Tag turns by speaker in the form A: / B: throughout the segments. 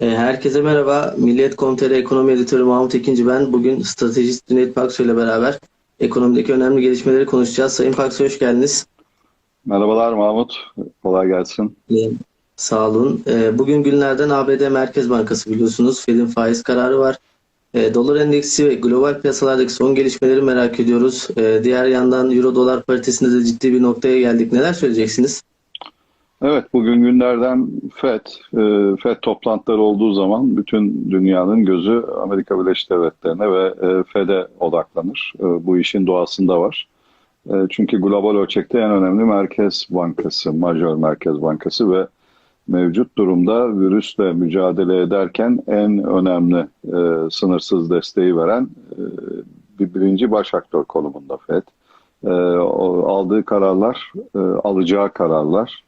A: E, Herkese merhaba. Milliyet.com.tr Ekonomi Editörü Mahmut Ekinci ben. Bugün stratejist Cüneyt Paksoy ile beraber ekonomideki önemli gelişmeleri konuşacağız. Sayın Paksoy hoş geldiniz.
B: Merhabalar Mahmut. Kolay gelsin.
A: E, Sağ olun. E, Bugün günlerden ABD Merkez Bankası biliyorsunuz. Fed'in faiz kararı var. Dolar endeksi ve global piyasalardaki son gelişmeleri merak ediyoruz. Diğer yandan Euro dolar paritesinde de ciddi bir noktaya geldik. Neler söyleyeceksiniz?
B: Evet, bugün günlerden FED, e, FED toplantıları olduğu zaman bütün dünyanın gözü Amerika Birleşik Devletleri'ne ve e, FED'e odaklanır. E, Bu işin doğasında var. E, Çünkü global ölçekte en önemli merkez bankası, majör merkez bankası ve mevcut durumda virüsle mücadele ederken en önemli e, sınırsız desteği veren e, bir birinci baş aktör konumunda FED. E, aldığı kararlar, e, alacağı kararlar,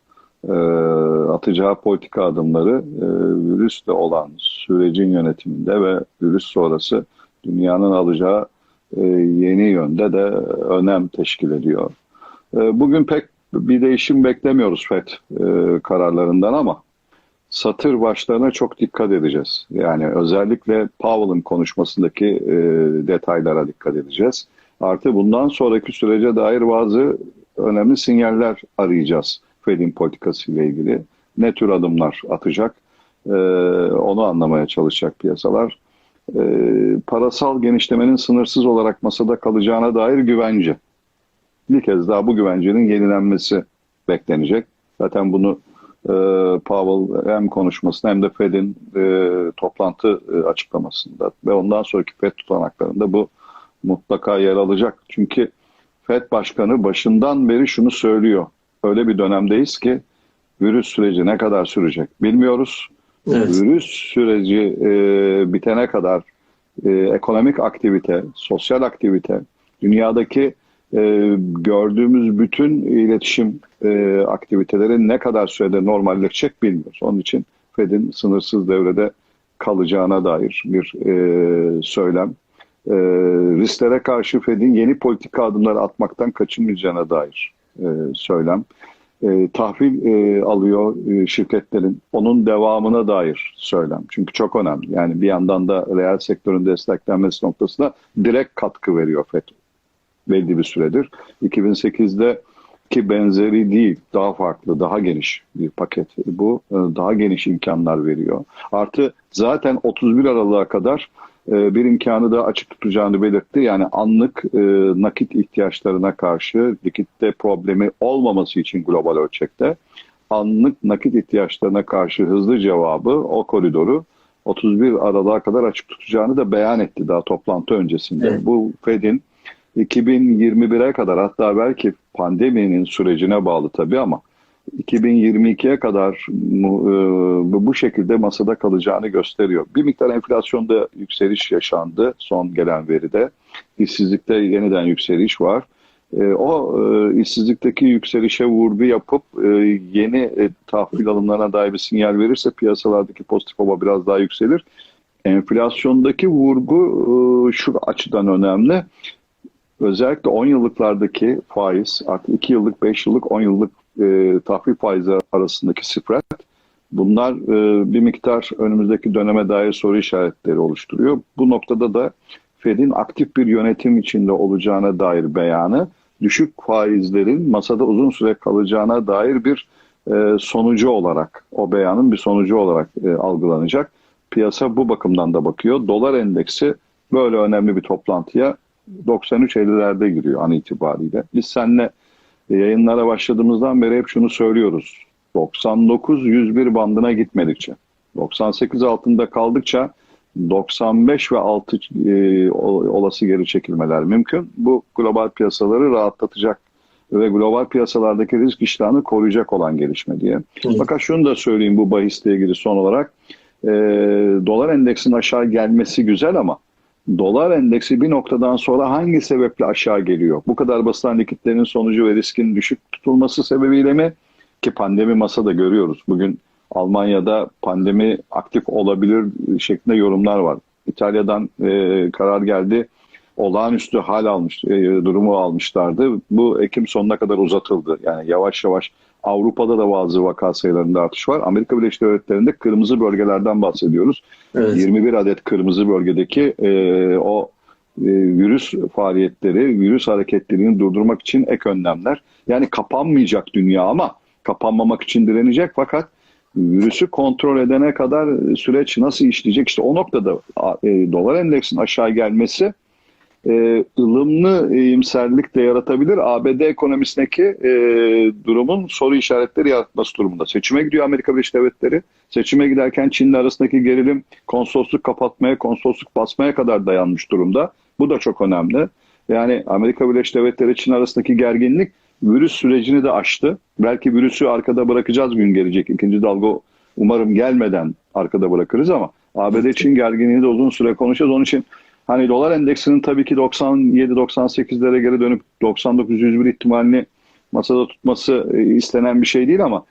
B: atacağı politika adımları e, virüsle olan sürecin yönetiminde ve virüs sonrası dünyanın alacağı e, yeni yönde de önem teşkil ediyor. E, bugün pek bir değişim beklemiyoruz FED e, kararlarından ama satır başlarına çok dikkat edeceğiz. Yani özellikle Powell'ın konuşmasındaki e, detaylara dikkat edeceğiz. Artı bundan sonraki sürece dair bazı önemli sinyaller arayacağız Fed'in politikası ile ilgili. Ne tür adımlar atacak e, onu anlamaya çalışacak piyasalar. E, parasal genişlemenin sınırsız olarak masada kalacağına dair güvence. Bir kez daha bu güvencenin yenilenmesi beklenecek. Zaten bunu e, Powell hem konuşmasında hem de Fed'in e, toplantı e, açıklamasında ve ondan sonraki Fed tutanaklarında bu mutlaka yer alacak. Çünkü Fed Başkanı başından beri şunu söylüyor. Öyle bir dönemdeyiz ki virüs süreci ne kadar sürecek bilmiyoruz.
A: Evet.
B: Virüs süreci e, bitene kadar e, ekonomik aktivite, sosyal aktivite, dünyadaki e, gördüğümüz bütün iletişim e, aktiviteleri ne kadar sürede normalleşecek bilmiyoruz. Onun için Fed'in sınırsız devrede kalacağına dair bir e, söylem. E, risklere karşı Fed'in yeni politika adımları atmaktan kaçınmayacağına dair e, söylem. E, tahvil e, alıyor e, şirketlerin. Onun devamına dair söylem. Çünkü çok önemli. Yani bir yandan da reel sektörün desteklenmesi noktasında direkt katkı veriyor FED belli bir süredir. 2008'de ki benzeri değil, daha farklı, daha geniş bir paket bu. E, Daha geniş imkanlar veriyor. Artı zaten 31 Aralık'a kadar e, bir imkanı da açık tutacağını belirtti. Yani anlık e, nakit ihtiyaçlarına karşı likitte problemi olmaması için global ölçekte anlık nakit ihtiyaçlarına karşı hızlı cevabı o koridoru 31 Aralık'a kadar açık tutacağını da beyan etti daha toplantı öncesinde.
A: Evet.
B: Bu Fed'in 2021'e kadar hatta belki pandeminin sürecine bağlı tabii ama 2022'ye kadar e, bu şekilde masada kalacağını gösteriyor. Bir miktar enflasyonda yükseliş yaşandı son gelen veride. İşsizlikte yeniden yükseliş var. E, O e, işsizlikteki yükselişe vurgu yapıp yeni tahvil alımlarına dair bir sinyal verirse piyasalardaki pozitif hava biraz daha yükselir. Enflasyondaki vurgu şu açıdan önemli. Özellikle 10 yıllıklardaki faiz, artık 2 yıllık, 5 yıllık, 10 yıllık e, tahvil faizi arasındaki spread bunlar e, bir miktar önümüzdeki döneme dair soru işaretleri oluşturuyor. Bu noktada da Fed'in aktif bir yönetim içinde olacağına dair beyanı düşük faizlerin masada uzun süre kalacağına dair bir e, sonucu olarak, o beyanın bir sonucu olarak e, algılanacak. Piyasa bu bakımdan da bakıyor. Dolar endeksi böyle önemli bir toplantıya 93.50'lerde giriyor an itibariyle. Biz seninle yayınlara başladığımızdan beri hep şunu söylüyoruz. 99-101 bandına gitmedikçe, 98 altında kaldıkça 95 ve altı e, ol- olası geri çekilmeler mümkün. Bu global piyasaları rahatlatacak ve global piyasalardaki risk iştahını koruyacak olan gelişme diye.
A: Evet.
B: Fakat şunu da söyleyeyim bu bahisle ilgili son olarak. E, dolar endeksinin aşağı gelmesi güzel ama dolar endeksi bir noktadan sonra hangi sebeple aşağı geliyor? Bu kadar basılan likitlerin sonucu ve riskin düşük tutulması sebebiyle mi? Ki pandemi masada görüyoruz. Bugün Almanya'da pandemi aktif olabilir şeklinde yorumlar var. İtalya'dan e, karar geldi. Olağanüstü hal almış, e, durumu almışlardı. Bu Ekim sonuna kadar uzatıldı. Yani yavaş yavaş Avrupa'da da bazı vaka sayılarında artış var. Amerika Birleşik Devletleri'nde kırmızı bölgelerden bahsediyoruz.
A: Evet.
B: 21 adet kırmızı bölgedeki e, o e, virüs faaliyetleri, virüs hareketlerini durdurmak için ek önlemler. Yani kapanmayacak dünya ama kapanmamak için direnecek fakat virüsü kontrol edene kadar süreç nasıl işleyecek? İşte o noktada e, dolar endeksinin aşağı gelmesi e, ılımlı iyimserlik de yaratabilir. ABD ekonomisindeki e, durumun soru işaretleri yaratması durumunda. Seçime gidiyor Amerika Birleşik Devletleri. Seçime giderken Çin'le arasındaki gerilim konsolosluk kapatmaya, konsolosluk basmaya kadar dayanmış durumda. Bu da çok önemli. Yani Amerika Birleşik Devletleri Çin arasındaki gerginlik virüs sürecini de aştı. Belki virüsü arkada bırakacağız gün gelecek. İkinci dalga umarım gelmeden arkada bırakırız ama ABD Çin gerginliğini de uzun süre konuşacağız. Onun için hani dolar endeksinin tabii ki 97-98'lere geri dönüp 99-101 ihtimalini masada tutması e, istenen bir şey değil ama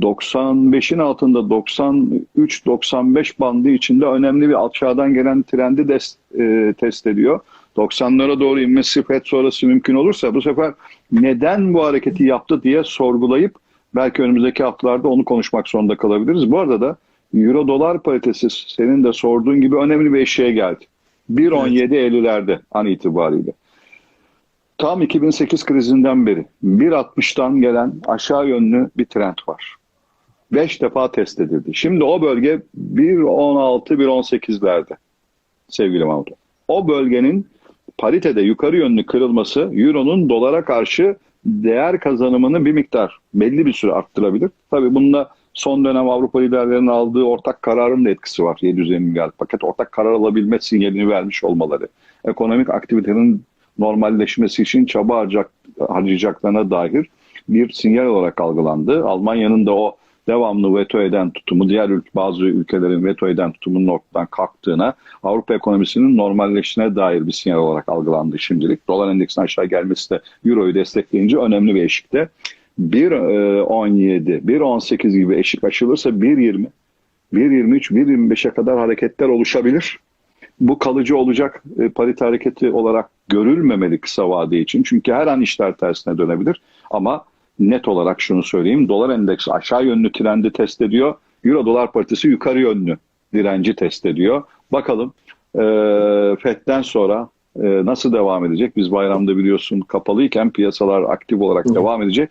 B: 95'in altında 93-95 bandı içinde önemli bir aşağıdan gelen trendi de, e, test ediyor. 90'lara doğru inmesi FED sonrası mümkün olursa bu sefer neden bu hareketi yaptı diye sorgulayıp belki önümüzdeki haftalarda onu konuşmak zorunda kalabiliriz. Bu arada da Euro dolar paritesi senin de sorduğun gibi önemli bir eşiğe geldi. 1.17 Eylül'lerde an itibariyle. Tam 2008 krizinden beri 1.60'tan gelen aşağı yönlü bir trend var. 5 defa test edildi. Şimdi o bölge 1.16-1.18'lerde sevgili Mahmut. O bölgenin paritede yukarı yönlü kırılması Euro'nun dolara karşı değer kazanımını bir miktar belli bir süre arttırabilir. Tabii bunda son dönem Avrupa liderlerinin aldığı ortak kararın da etkisi var. 750 milyar paket ortak karar alabilme sinyalini vermiş olmaları. Ekonomik aktivitenin normalleşmesi için çaba harcayacak, harcayacaklarına dair bir sinyal olarak algılandı. Almanya'nın da o devamlı veto eden tutumu, diğer bazı ülkelerin veto eden tutumunun ortadan kalktığına, Avrupa ekonomisinin normalleştiğine dair bir sinyal olarak algılandı şimdilik. Dolar endeksinin aşağı gelmesi de Euro'yu destekleyince önemli bir eşikte. 1.17, 1.18 gibi eşik aşılırsa 1.20, 1.23, 1.25'e kadar hareketler oluşabilir. Bu kalıcı olacak e, parite hareketi olarak görülmemeli kısa vade için. Çünkü her an işler tersine dönebilir. Ama net olarak şunu söyleyeyim. Dolar endeksi aşağı yönlü trendi test ediyor. Euro dolar paritesi yukarı yönlü direnci test ediyor. Bakalım e, FED'den sonra e, nasıl devam edecek? Biz bayramda biliyorsun kapalıyken piyasalar aktif olarak Hı. devam edecek.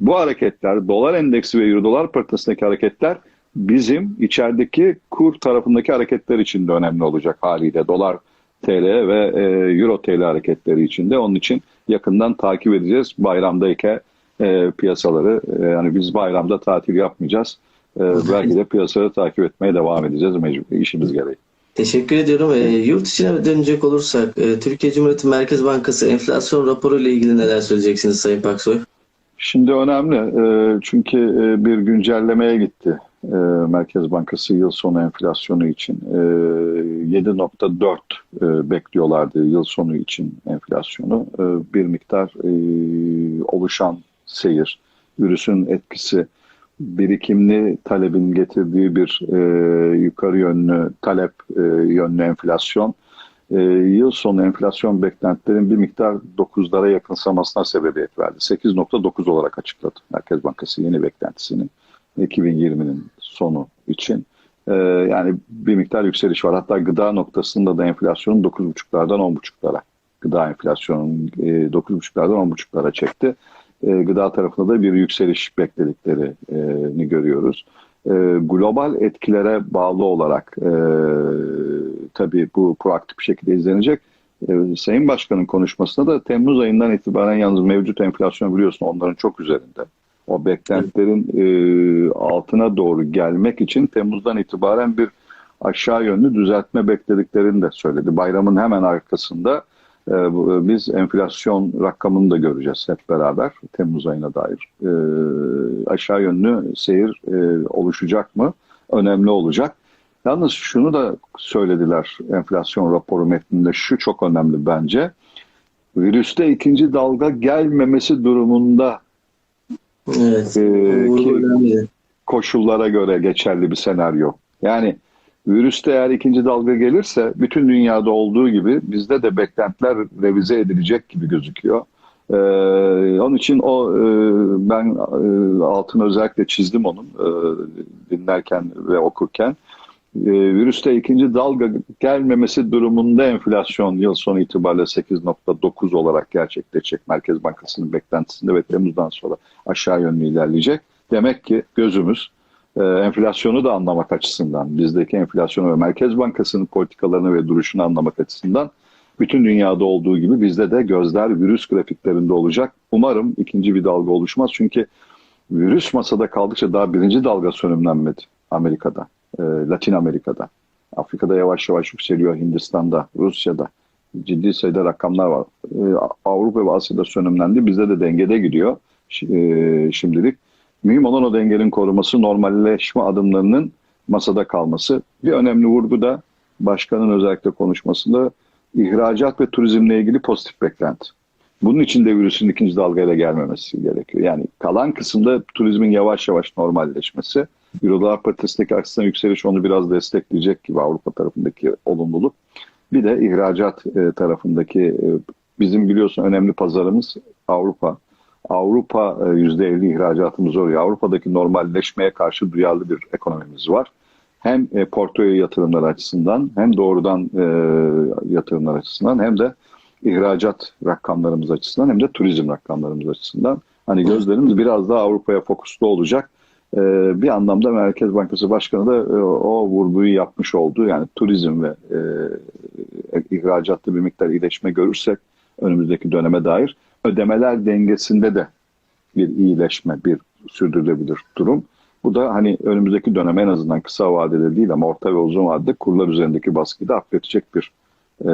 B: Bu hareketler, dolar endeksi ve euro dolar paritesindeki hareketler bizim içerideki kur tarafındaki hareketler için de önemli olacak haliyle. Dolar TL ve e, Euro TL hareketleri içinde. Onun için yakından takip edeceğiz bayramdayken e, piyasaları. E, yani biz bayramda tatil yapmayacağız. E, belki de piyasaları takip etmeye devam edeceğiz mecbur işimiz gereği.
A: Teşekkür ediyorum. E, yurt içine dönecek olursak e, Türkiye Cumhuriyeti Merkez Bankası enflasyon raporu ile ilgili neler söyleyeceksiniz Sayın Paksoy?
B: Şimdi önemli e, çünkü e, bir güncellemeye gitti e, Merkez Bankası yıl sonu enflasyonu için. 7.4 bekliyorlardı yıl sonu için enflasyonu. Bir miktar oluşan seyir, virüsün etkisi, birikimli talebin getirdiği bir yukarı yönlü talep yönlü enflasyon e, yıl sonu enflasyon beklentilerin bir miktar 9'lara yakınsamasına sebebiyet verdi. 8.9 olarak açıkladı Merkez Bankası yeni beklentisini 2020'nin sonu için. E, yani bir miktar yükseliş var. Hatta gıda noktasında da enflasyonun 9.5'lardan 10.5'lara gıda enflasyonun e, 9.5'lardan 10.5'lara çekti. E, gıda tarafında da bir yükseliş beklediklerini görüyoruz. E, global etkilere bağlı olarak e, tabii bu proaktif bir şekilde izlenecek. E, Sayın Başkan'ın konuşmasında da Temmuz ayından itibaren yalnız mevcut enflasyon biliyorsun onların çok üzerinde. O beklentilerin e, altına doğru gelmek için Temmuz'dan itibaren bir aşağı yönlü düzeltme beklediklerini de söyledi. Bayramın hemen arkasında e, biz enflasyon rakamını da göreceğiz hep beraber Temmuz ayına dair. E, aşağı yönlü seyir e, oluşacak mı? Önemli olacak. Yalnız şunu da söylediler enflasyon raporu metninde. Şu çok önemli bence. Virüste ikinci dalga gelmemesi durumunda
A: evet,
B: e, ki, koşullara göre geçerli bir senaryo. Yani virüste eğer ikinci dalga gelirse bütün dünyada olduğu gibi bizde de beklentiler revize edilecek gibi gözüküyor. Ee, onun için o e, ben e, altını özellikle çizdim onun e, dinlerken ve okurken. E, virüste ikinci dalga gelmemesi durumunda enflasyon yıl sonu itibariyle 8.9 olarak gerçekleşecek. Merkez Bankası'nın beklentisinde ve Temmuz'dan sonra aşağı yönlü ilerleyecek. Demek ki gözümüz e, enflasyonu da anlamak açısından, bizdeki enflasyonu ve Merkez Bankası'nın politikalarını ve duruşunu anlamak açısından bütün dünyada olduğu gibi bizde de gözler virüs grafiklerinde olacak. Umarım ikinci bir dalga oluşmaz. Çünkü virüs masada kaldıkça daha birinci dalga sönümlenmedi Amerika'da, e, Latin Amerika'da. Afrika'da yavaş yavaş yükseliyor, Hindistan'da, Rusya'da. Ciddi sayıda rakamlar var. E, Avrupa ve Asya'da sönümlendi. Bizde de dengede gidiyor e, şimdilik. Mühim olan o dengenin koruması, normalleşme adımlarının masada kalması. Bir önemli vurgu da başkanın özellikle konuşmasında ihracat ve turizmle ilgili pozitif beklenti. Bunun için de virüsün ikinci dalgayla gelmemesi gerekiyor. Yani kalan kısımda turizmin yavaş yavaş normalleşmesi. Eurodolar paritesindeki aksine yükseliş onu biraz destekleyecek gibi Avrupa tarafındaki olumluluk. Bir de ihracat e, tarafındaki e, bizim biliyorsun önemli pazarımız Avrupa. Avrupa %50 e, ihracatımız oluyor. Avrupa'daki normalleşmeye karşı duyarlı bir ekonomimiz var hem e, portföy yatırımları açısından hem doğrudan e, yatırımlar açısından hem de ihracat rakamlarımız açısından hem de turizm rakamlarımız açısından hani gözlerimiz biraz daha Avrupa'ya fokuslu olacak. E, bir anlamda Merkez Bankası Başkanı da e, o vurguyu yapmış oldu. Yani turizm ve e, bir miktar iyileşme görürsek önümüzdeki döneme dair ödemeler dengesinde de bir iyileşme, bir sürdürülebilir durum. Bu da hani önümüzdeki dönem en azından kısa vadede değil ama orta ve uzun vadede kurlar üzerindeki baskıyı da hafifletecek bir e,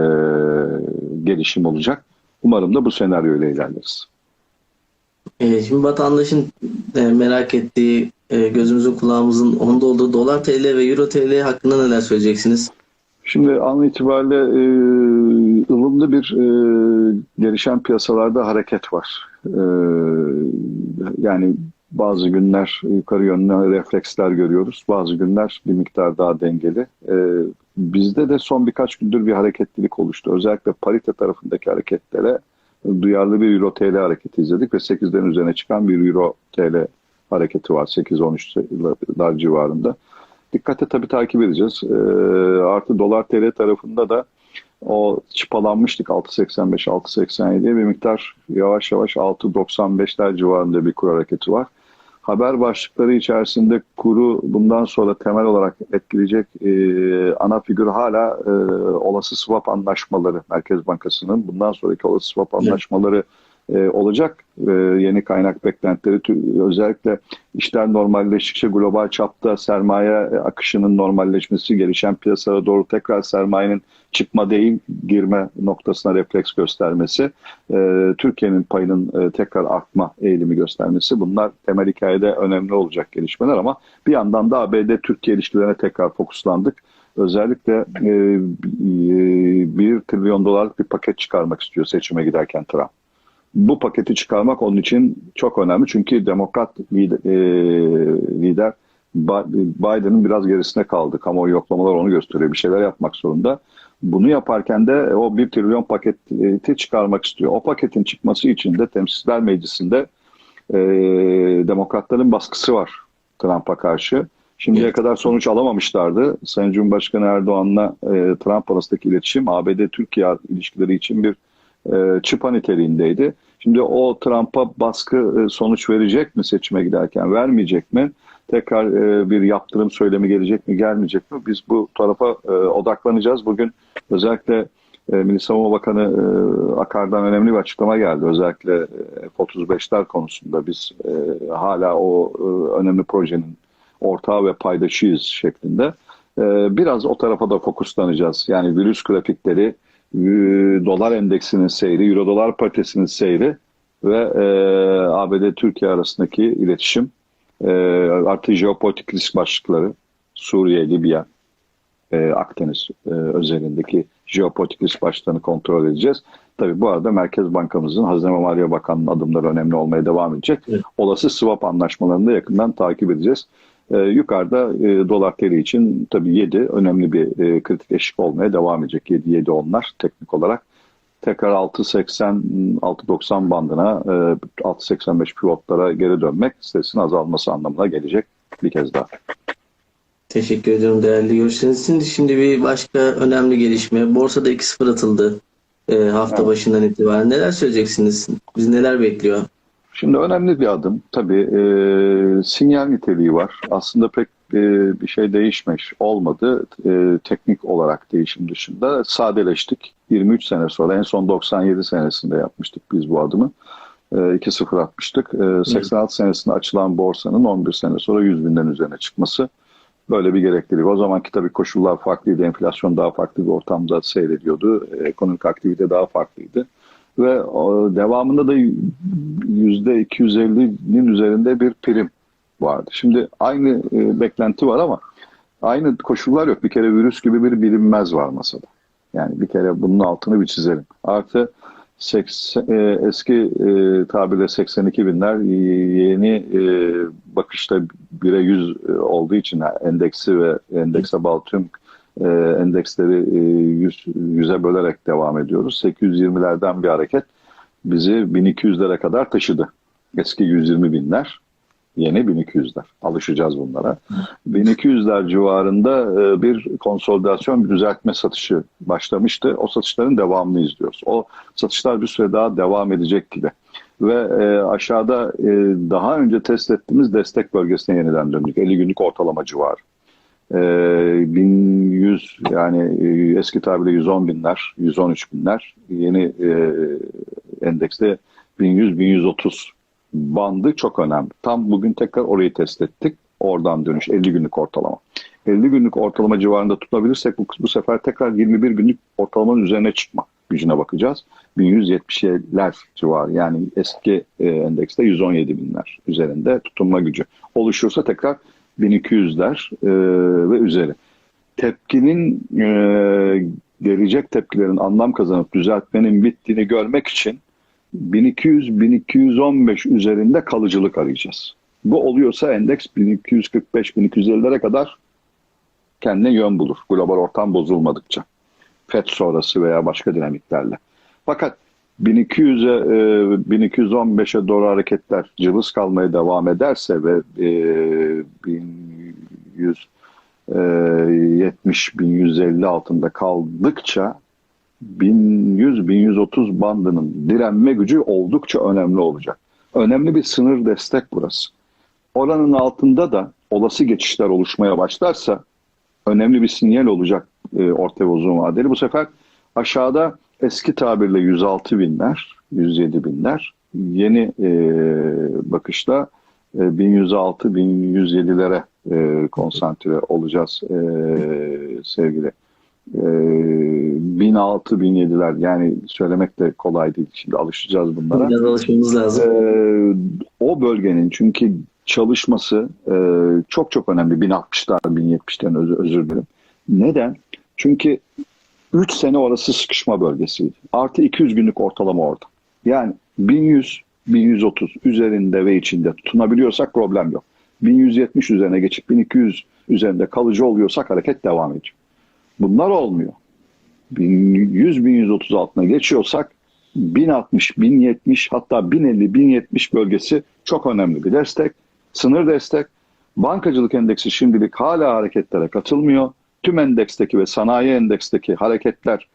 B: gelişim olacak. Umarım da bu senaryoyla ilerleriz.
A: E, şimdi vatandaşın e, merak ettiği, e, gözümüzün kulağımızın onda olduğu dolar TL ve euro TL hakkında neler söyleyeceksiniz?
B: Şimdi an itibariyle e, ılımlı bir e, gelişen piyasalarda hareket var. E, yani bazı günler yukarı yönlü refleksler görüyoruz. Bazı günler bir miktar daha dengeli. Ee, bizde de son birkaç gündür bir hareketlilik oluştu. Özellikle parite tarafındaki hareketlere duyarlı bir Euro TL hareketi izledik ve 8'den üzerine çıkan bir Euro TL hareketi var 8-13'lar civarında. Dikkate tabii takip edeceğiz. Ee, artı dolar TL tarafında da o çıpalanmıştık 6.85-6.87 bir miktar yavaş yavaş 6.95'ler civarında bir kur hareketi var haber başlıkları içerisinde kuru bundan sonra temel olarak etkileyecek e, ana figür hala e, olası swap anlaşmaları Merkez Bankası'nın bundan sonraki olası swap anlaşmaları evet e, olacak. E, yeni kaynak beklentileri özellikle işler normalleştikçe global çapta sermaye akışının normalleşmesi, gelişen piyasalara doğru tekrar sermayenin çıkma değil girme noktasına refleks göstermesi, e, Türkiye'nin payının tekrar artma eğilimi göstermesi bunlar temel hikayede önemli olacak gelişmeler ama bir yandan da ABD-Türkiye ilişkilerine tekrar fokuslandık. Özellikle e, e, bir trilyon dolarlık bir paket çıkarmak istiyor seçime giderken Trump bu paketi çıkarmak onun için çok önemli. Çünkü demokrat lider, e, lider Biden'ın biraz gerisine kaldı. Kamuoyu yoklamalar onu gösteriyor. Bir şeyler yapmak zorunda. Bunu yaparken de o bir trilyon paketi çıkarmak istiyor. O paketin çıkması için de Temsilciler Meclisi'nde e, demokratların baskısı var Trump'a karşı. Şimdiye evet. kadar sonuç alamamışlardı. Sayın Cumhurbaşkanı Erdoğan'la e, Trump arasındaki iletişim ABD-Türkiye ilişkileri için bir e, çıpa niteliğindeydi. Şimdi o Trump'a baskı e, sonuç verecek mi seçime giderken, vermeyecek mi? Tekrar e, bir yaptırım söylemi gelecek mi, gelmeyecek mi? Biz bu tarafa e, odaklanacağız. Bugün özellikle e, Milli Savunma Bakanı Akar'dan önemli bir açıklama geldi. Özellikle e, F-35'ler konusunda biz hala o önemli projenin ortağı ve paydaşıyız şeklinde. Biraz o tarafa da fokuslanacağız. Yani virüs grafikleri, dolar endeksinin seyri, euro dolar paritesinin seyri ve e, ABD-Türkiye arasındaki iletişim, e, artı jeopolitik risk başlıkları, Suriye, Libya, e, Akdeniz e, özelindeki jeopolitik risk başlıklarını kontrol edeceğiz. Tabii bu arada Merkez Bankamızın Hazine ve Maliye Bakanı'nın adımları önemli olmaya devam edecek. Evet. Olası swap anlaşmalarını da yakından takip edeceğiz. E, yukarıda e, dolar TL için tabii 7 önemli bir e, kritik eşik olmaya devam edecek. 7-7 onlar teknik olarak. tekrar 6.80-6.90 bandına e, 6.85 pivotlara geri dönmek stresin azalması anlamına gelecek bir kez daha.
A: Teşekkür ediyorum değerli görüşleriniz için. Şimdi bir başka önemli gelişme. Borsada 2-0 atıldı e, hafta
B: Evet.
A: başından itibaren. Neler söyleyeceksiniz? Biz neler bekliyor?
B: Şimdi önemli bir adım. Tabii e, sinyal niteliği var. Aslında pek e, bir şey değişmiş olmadı. E, teknik olarak değişim dışında sadeleştik. 23 sene sonra en son 97 senesinde yapmıştık biz bu adımı. E, 2-0 atmıştık. E, 86 senesinde açılan borsanın 11 sene sonra 100 binden üzerine çıkması böyle bir gereklilik. O zamanki tabii koşullar farklıydı. Enflasyon daha farklı bir ortamda seyrediyordu. Ekonomik aktivite daha farklıydı. Ve devamında da yüzde 250'nin üzerinde bir prim vardı. Şimdi aynı e, beklenti var ama aynı koşullar yok. Bir kere virüs gibi bir bilinmez var masada. Yani bir kere bunun altını bir çizelim. Artı 80, e, eski e, tabirle 82 binler yeni e, bakışta 1'e 100 e, olduğu için endeksi ve endekse bağlı tüm e, endeksleri e, 100, 100'e bölerek devam ediyoruz. 820'lerden bir hareket bizi 1200'lere kadar taşıdı. Eski 120 binler, yeni 1200'ler. Alışacağız bunlara. 1200'ler civarında e, bir konsolidasyon, bir düzeltme satışı başlamıştı. O satışların devamını izliyoruz. O satışlar bir süre daha devam edecek gibi. Ve e, aşağıda e, daha önce test ettiğimiz destek bölgesine yeniden döndük. 50 günlük ortalama civarı. E, 1100 yani eski tabirle 110 binler, 113 binler. Yeni e, endekste 1100-1130 bandı çok önemli. Tam bugün tekrar orayı test ettik. Oradan dönüş 50 günlük ortalama. 50 günlük ortalama civarında tutabilirsek bu, bu sefer tekrar 21 günlük ortalamanın üzerine çıkma gücüne bakacağız. 1170'ler civarı yani eski e, endekste 117 binler üzerinde tutunma gücü. Oluşursa tekrar 1200'ler e, ve üzeri. Tepkinin e, gelecek tepkilerin anlam kazanıp düzeltmenin bittiğini görmek için 1200-1215 üzerinde kalıcılık arayacağız. Bu oluyorsa endeks 1245-1250'lere kadar kendine yön bulur. Global ortam bozulmadıkça. FED sonrası veya başka dinamiklerle. Fakat 1200'e, e, 1215'e doğru hareketler cılız kalmaya devam ederse ve e, 1170-1150 altında kaldıkça 1100-1130 bandının direnme gücü oldukça önemli olacak. Önemli bir sınır destek burası. Oranın altında da olası geçişler oluşmaya başlarsa önemli bir sinyal olacak e, orta ve uzun vadeli. Bu sefer aşağıda eski tabirle 106 binler, 107 binler, yeni e, bakışta e, 1106-1107'lere e, konsantre olacağız e, sevgili. E, 1006-1007'ler yani söylemek de kolay değil. Şimdi alışacağız bunlara.
A: Biraz alışmamız lazım.
B: Ee, o bölgenin çünkü çalışması e, çok çok önemli. 1060'lar, 1070'ten özür, özür dilerim. Neden? Çünkü 3 sene orası sıkışma bölgesiydi. Artı 200 günlük ortalama orada. Yani 1100, 1130 üzerinde ve içinde tutunabiliyorsak problem yok. 1170 üzerine geçip 1200 üzerinde kalıcı oluyorsak hareket devam ediyor. Bunlar olmuyor. 1100-1130 altına geçiyorsak 1060, 1070 hatta 1050, 1070 bölgesi çok önemli bir destek. Sınır destek. Bankacılık endeksi şimdilik hala hareketlere katılmıyor. Tüm endeksteki ve sanayi endeksteki hareketler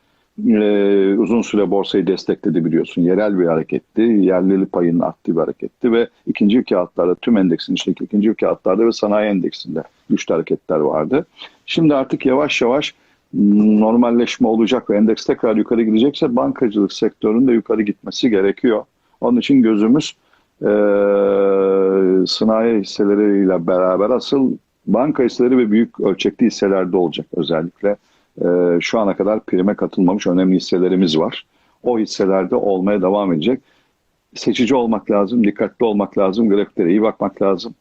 B: e, uzun süre borsayı destekledi biliyorsun. Yerel bir hareketti. Yerlilik payının arttığı bir hareketti ve ikinci kağıtlarda tüm endeksin içindeki ikinci kağıtlarda ve sanayi endeksinde güçlü hareketler vardı. Şimdi artık yavaş yavaş normalleşme olacak ve endeks tekrar yukarı gidecekse bankacılık sektörünün de yukarı gitmesi gerekiyor. Onun için gözümüz e, sanayi hisseleriyle beraber asıl banka hisseleri ve büyük ölçekli hisselerde olacak özellikle. E, şu ana kadar prime katılmamış önemli hisselerimiz var. O hisselerde olmaya devam edecek. Seçici olmak lazım, dikkatli olmak lazım, grafiklere iyi bakmak lazım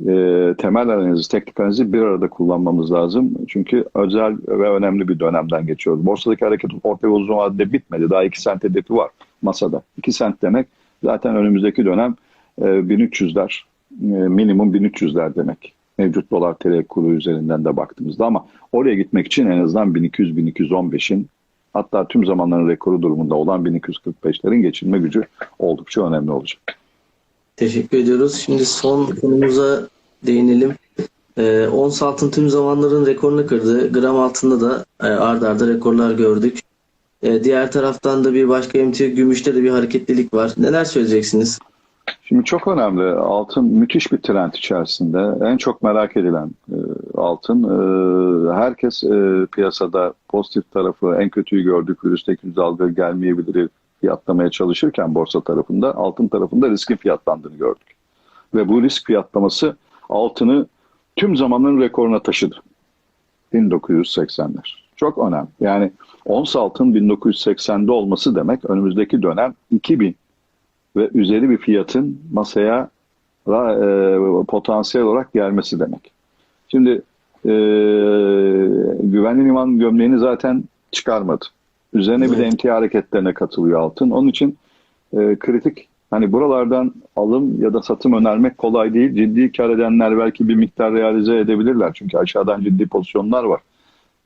B: e, temel analizi, teknik bir arada kullanmamız lazım. Çünkü özel ve önemli bir dönemden geçiyoruz. Borsadaki hareket orta ve uzun vadede bitmedi. Daha 2 sent hedefi var masada. 2 sent demek zaten önümüzdeki dönem e, 1300'ler, e, minimum 1300'ler demek. Mevcut dolar TL kuru üzerinden de baktığımızda ama oraya gitmek için en azından 1200-1215'in hatta tüm zamanların rekoru durumunda olan 1245'lerin geçilme gücü oldukça önemli olacak.
A: Teşekkür ediyoruz. Şimdi son konumuza değinelim. Ee, ons altın tüm zamanların rekorunu kırdı. Gram altında da e, ard arda rekorlar gördük. Ee, diğer taraftan da bir başka emtia gümüşte de bir hareketlilik var. Neler söyleyeceksiniz?
B: Şimdi çok önemli. Altın müthiş bir trend içerisinde. En çok merak edilen e, altın. E, herkes e, piyasada pozitif tarafı, en kötüyü gördük, virüsteki dalga gelmeyebilir fiyatlamaya çalışırken borsa tarafında, altın tarafında riskin fiyatlandığını gördük. Ve bu risk fiyatlaması altını tüm zamanın rekoruna taşıdı. 1980'ler. Çok önemli. Yani ons altın 1980'de olması demek önümüzdeki dönem 2000 ve üzeri bir fiyatın masaya e, potansiyel olarak gelmesi demek. Şimdi e, güvenli liman gömleğini zaten çıkarmadı. Üzerine bir de
A: Evet.
B: emtia hareketlerine katılıyor altın. Onun için e, kritik hani buralardan alım ya da satım önermek kolay değil. Ciddi kar edenler belki bir miktar realize edebilirler. Çünkü aşağıdan ciddi pozisyonlar var.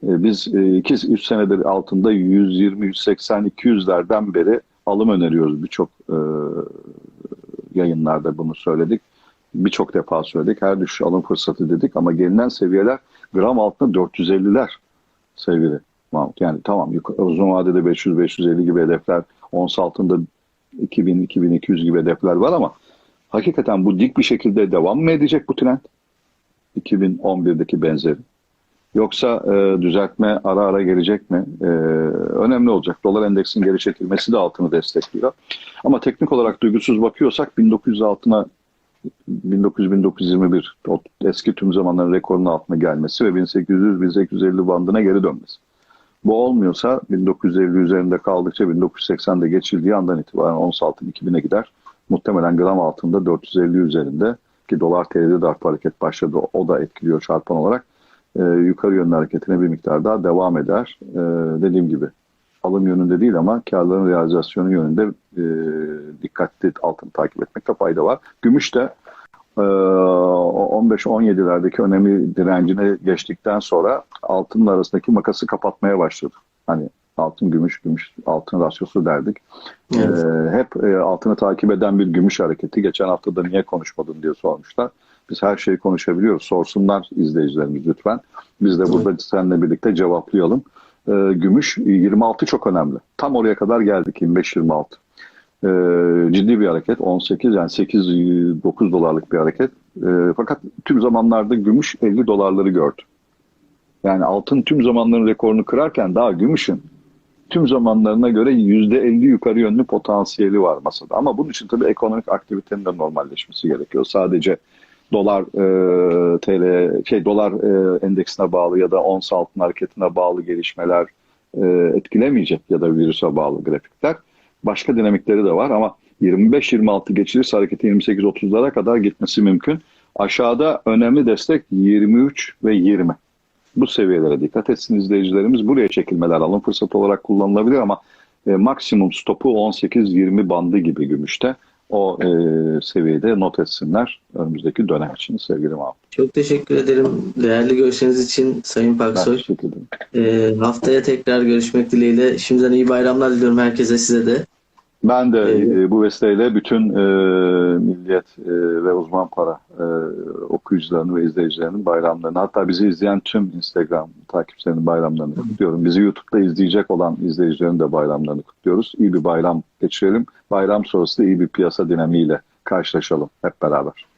B: E, Biz 2-3 senedir altında 120, 180, 200'lerden beri alım öneriyoruz. Birçok e, yayınlarda bunu söyledik. Birçok defa söyledik. Her düşüş alım fırsatı dedik ama gelinen seviyeler gram altında 450'ler seviyeli. Mahmut. Yani tamam uzun vadede 500-550 gibi hedefler, ons altında 2000-2200 gibi hedefler var ama hakikaten bu dik bir şekilde devam mı edecek bu trend? 2011'deki benzeri. Yoksa e, düzeltme ara ara gelecek mi? E, önemli olacak. Dolar endeksin geri çekilmesi de altını destekliyor. Ama teknik olarak duygusuz bakıyorsak 1900 altına 1900-1921 o eski tüm zamanların rekorunun altına gelmesi ve 1800-1850 bandına geri dönmesi. Bu olmuyorsa 1950 üzerinde kaldıkça 1980'de geçildiği andan itibaren ons altın 2000'e gider. Muhtemelen gram altında 450 üzerinde ki dolar TL'de de hareket başladı. O da etkiliyor çarpan olarak. Ee, yukarı yönlü hareketine bir miktar daha devam eder. Ee, dediğim gibi alım yönünde değil ama karların realizasyonu yönünde e, dikkatli altın takip etmekte fayda var. Gümüş de e, o 15-17'lerdeki önemli direncine geçtikten sonra altınla arasındaki makası kapatmaya başladı. Hani altın gümüş gümüş altın rasyosu derdik.
A: Evet.
B: Ee, hep e, altını takip eden bir gümüş hareketi. Geçen hafta da niye konuşmadın diye sormuşlar. Biz her şeyi konuşabiliyoruz. Sorsunlar izleyicilerimiz lütfen. Biz de burada seninle birlikte cevaplayalım. Ee, gümüş 26 çok önemli. Tam oraya kadar geldik 25-26. Ee, ciddi bir hareket 18 yani 8-9 dolarlık bir hareket. Ee, fakat tüm zamanlarda gümüş 50 dolarları gördü. Yani altın tüm zamanların rekorunu kırarken daha gümüşün tüm zamanlarına göre %50 yukarı yönlü potansiyeli var masada. Ama bunun için tabii ekonomik aktivitenin de normalleşmesi gerekiyor. Sadece dolar e, TL şey dolar e, endeksine bağlı ya da ons altın hareketine bağlı gelişmeler e, etkilemeyecek ya da virüse bağlı grafikler. Başka dinamikleri de var ama 25-26 geçilirse hareketin 28-30'lara kadar gitmesi mümkün. Aşağıda önemli destek 23 ve 20 bu seviyelere dikkat etsin izleyicilerimiz. Buraya çekilmeler alım fırsatı olarak kullanılabilir ama e, maksimum stopu 18-20 bandı gibi gümüşte. O e, seviyede not etsinler önümüzdeki dönem için sevgili Mahmut.
A: Çok teşekkür ederim değerli görüşleriniz için Sayın
B: Ben
A: Paksoy.
B: teşekkür ederim.
A: Ee, haftaya tekrar görüşmek dileğiyle. Şimdiden iyi bayramlar diliyorum herkese size de.
B: Ben de
A: Evet.
B: e, bu vesileyle bütün e, milliyet e, ve uzman para e, okuyucularını ve izleyicilerinin bayramlarını hatta bizi izleyen tüm Instagram takipçilerinin bayramlarını kutluyorum. Bizi YouTube'da izleyecek olan izleyicilerin de bayramlarını kutluyoruz. İyi bir bayram geçirelim. Bayram sonrası da iyi bir piyasa dinamiğiyle karşılaşalım hep beraber.